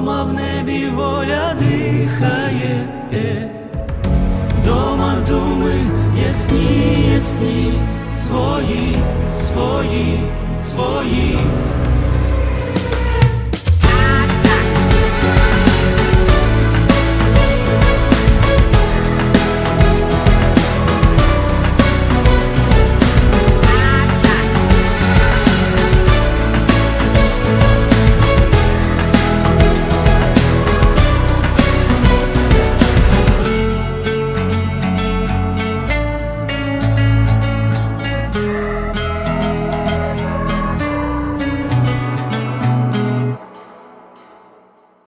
вдома в небі воля дихає, вдома думи ясні, ясні, свої, свої, свої.